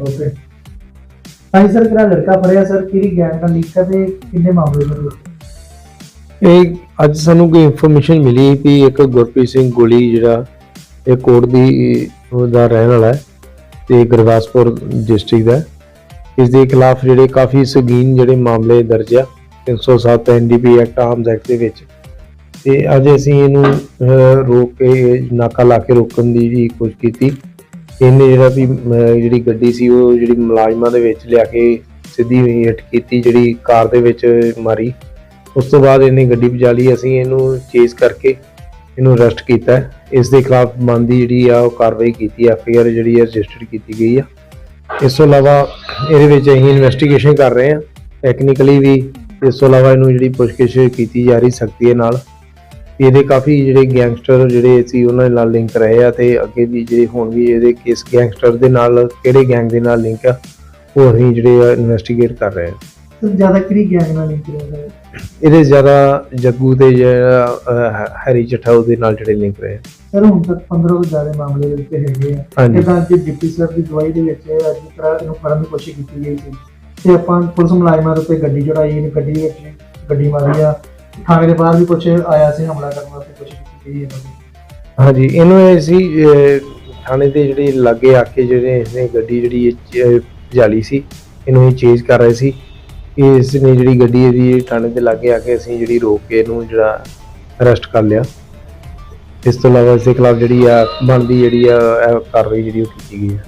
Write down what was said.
Okay ਹਾਂਜੀ sir ਕਿਹੜਾ ਲੜਕਾ ਫੜਿਆ ਸਰ ਕਿਹੜੀ ਗੈਂਗ ਨਾਲ ਲਿੰਕ ਹੈ ਤੇ ਕਿੰਨੇ ਮਾਮਲੇ ਨੇ ਇਹ ਅੱਜ ਸਾਨੂੰ ਕੋਈ ਇਨਫੋਰਮੇਸ਼ਨ ਮਿਲੀ ਕਿ ਇੱਕ ਗੁਰਪ੍ਰੀਤ ਸਿੰਘ ਗੋਲੀ ਜਿਹੜਾ, ਇਹ ਕੋਟ ਦੀ ਉਹਦਾ ਰਹਿਣ ਵਾਲਾ ਹੈ ਤੇ ਗੁਰਦਾਸਪੁਰ ਡਿਸਟ੍ਰਿਕਟ ਦਾ ਇਸ ਦੇ ਖਿਲਾਫ ਜਿਹੜੇ ਕਾਫੀ ਸੰਗੀਨ ਜਿਹੜੇ ਮਾਮਲੇ ਦਰਜ ਆ 307 ਐਨਡੀਪੀ ਐਕਟ ਆਰਮਸ ਐਕਟ ਦੇ ਵਿੱਚ। ਤੇ ਅੱਜ ਅਸੀਂ ਇਹਨੂੰ ਰੋਕ ਕੇ ਨਾਕਾ ਲਾ ਕੇ ਰੋਕਣ ਦੀ ਵੀ ਕੋਸ਼ਿਸ਼ ਕੀਤੀ। ਇਹਨੇ ਜਿਹੜਾ ਵੀ ਜਿਹੜੀ ਗੱਡੀ ਸੀ, ਉਹ ਜਿਹੜੀ ਮੁਲਾਜ਼ਮਾਂ ਦੇ ਵਿੱਚ ਲਿਆ ਕੇ ਸਿੱਧੀ ਹਿੱਟ ਕੀਤੀ, ਜਿਹੜੀ ਕਾਰ ਦੇ ਵਿੱਚ ਮਾਰੀ। ਉਸ ਤੋਂ ਬਾਅਦ ਇਹਨੇ ਗੱਡੀ ਭਜਾ ਲਈ, ਅਸੀਂ ਇਹਨੂੰ ਚੇਸ ਕਰਕੇ ਇਹਨੂੰ ਅਰੈਸਟ ਕੀਤਾ। ਇਸ ਦੇ ਖਿਲਾਫ ਬਣਦੀ ਜਿਹੜੀ ਆ, ਉਹ ਕਾਰਵਾਈ ਕੀਤੀ ਐਫ ਆਈ ਆਰ ਜਿਹੜੀ ਹੈ ਰਜਿਸਟਰਡ ਕੀਤੀ ਗਈ ਆ। ਇਸ ਤੋਂ ਇਲਾਵਾ ਇਹਦੇ ਵਿੱਚ ਅਸੀਂ ਇਨਵੈਸਟੀਗੇਸ਼ਨ ਕਰ ਰਹੇ ਹਾਂ ਟੈਕਨੀਕਲੀ ਵੀ ਇਸ ਤੋਂ ਇਲਾਵਾ ਇਹਨੂੰ ਜਿਹੜੀ ਪੁੱਛਗਿੱਛ ਕੀਤੀ ਜਾ ਰਹੀ, ਸਖਤੀ ਦੇ ਨਾਲ। ਇਹਦੇ ਕਾਫੀ ਜਿਹੜੇ ਗੈਂਗਸਟਰ ਜਿਹੜੇ ਸੀ ਉਹਨਾਂ ਦੇ ਨਾਲ ਲਿੰਕ ਰਹੇ ਆ ਤੇ ਅੱਗੇ ਵੀ ਜਿਹੜੇ ਹੁਣ ਵੀ ਇਹਦੇ ਕਿਸ ਗੈਂਗਸਟਰ ਦੇ ਨਾਲ ਕਿਹੜੇ ਗੈਂਗ ਦੇ ਨਾਲ ਲਿੰਕ ਆ ਉਹ ਅਸੀਂ ਜਿਹੜੇ ਇਨਵੈਸਟੀਗੇਟ ਕਰ ਰਹੇ ਹਾਂ ਸਰ ਜ਼ਿਆਦਾ ਕਿਹੜੀ ਗੈਂਗ ਨਾਲ ਲਿੰਕ ਹੈ ਇਹਦੇ ਜ਼ਿਆਦਾ ਜੱਗੂ ਤੇ ਜਿਹੜਾ ਹੈਰੀ ਚੱਠਾ ਉਹਦੇ ਨਾਲ ਜਿਹੜੇ ਲਿੰਕ ਰਹੇ ਸਰ ਹੁਣ ਤੱਕ 15 ਤੋਂ ਜ਼ਿਆਦਾ ਮਾਮਲੇ ਦੇ ਵਿੱਚ ਹੈਗੇ ਆ। ਜਿੱਦਾਂ ਕਿ ਡਿਪਟੀ ਸਰ ਦੀ ਦਵਾਈ ਦੇ ਵਿੱਚ ਅੱਜ ਤਰ੍ਹਾਂ ਇਹਨੂੰ ਫੜਨ ਦੀ ਕੋਸ਼ਿਸ਼ ਕੀਤੀ ਗਈ ਸੀ। ਤੇ ਆਪਾਂ ਪੁਲਿਸ ਮੁਲਾਜ਼ਮਾਂ ਦੇ ਉੱਤੇ ਗੱਡੀ ਚੜਾਈ ਇਹਨੇ ਗੱਡੀ ਦੇ ਵਿੱਚ ਗੱਡੀ ਮਾਰੀ ਆ। ਥਾਣੇ ਦੇ ਬਾਹਰ ਵੀ ਕੁਝ ਆਇਆ ਸੀ ਹਮਲਾ ਕਰਨ ਵਾਸਤੇ ਕੋਸ਼ਿਸ਼ ਕੀਤੀ ਇਹਨਾਂ ਦੀ ਹਾਂਜੀ ਇਹਨੂੰ ਇਹ ਸੀ ਅਹ, ਥਾਣੇ ਦੇ ਜਿਹੜੇ ਲਾਗੇ ਆ ਕੇ ਜਿਹੜੇ ਇਹਨੇ ਗੱਡੀ ਜਿਹੜੀ ਇਹ ਚ- ਜਾਲੀ ਸੀ ਇਹਨੂੰ ਇਹ ਚੇਂਜ ਕਰ ਰਹੇ ਸੀ। ਇਸ ਨੇ ਜਿਹੜੀ ਗੱਡੀ ਇਹਦੀ ਥਾਣੇ ਦੇ ਲਾਗੇ ਆ ਕੇ ਅਸੀਂ ਜਿਹੜੀ ਰੋਕ ਕੇ ਇਹਨੂੰ ਜਿਹੜਾ ਅਰੈਸਟ ਕਰ ਲਿਆ। ਇਸ ਤੋਂ ਇਲਾਵਾ ਇਸ ਦੇ ਖਿਲਾਫ ਜਿਹੜੀ ਆ ਬਣਦੀ ਜਿਹੜੀ ਆ ਇਹ ਕਾਰਵਾਈ ਜਿਹੜੀ ਉਹ ਕੀਤੀ ਗਈ ਹੈ।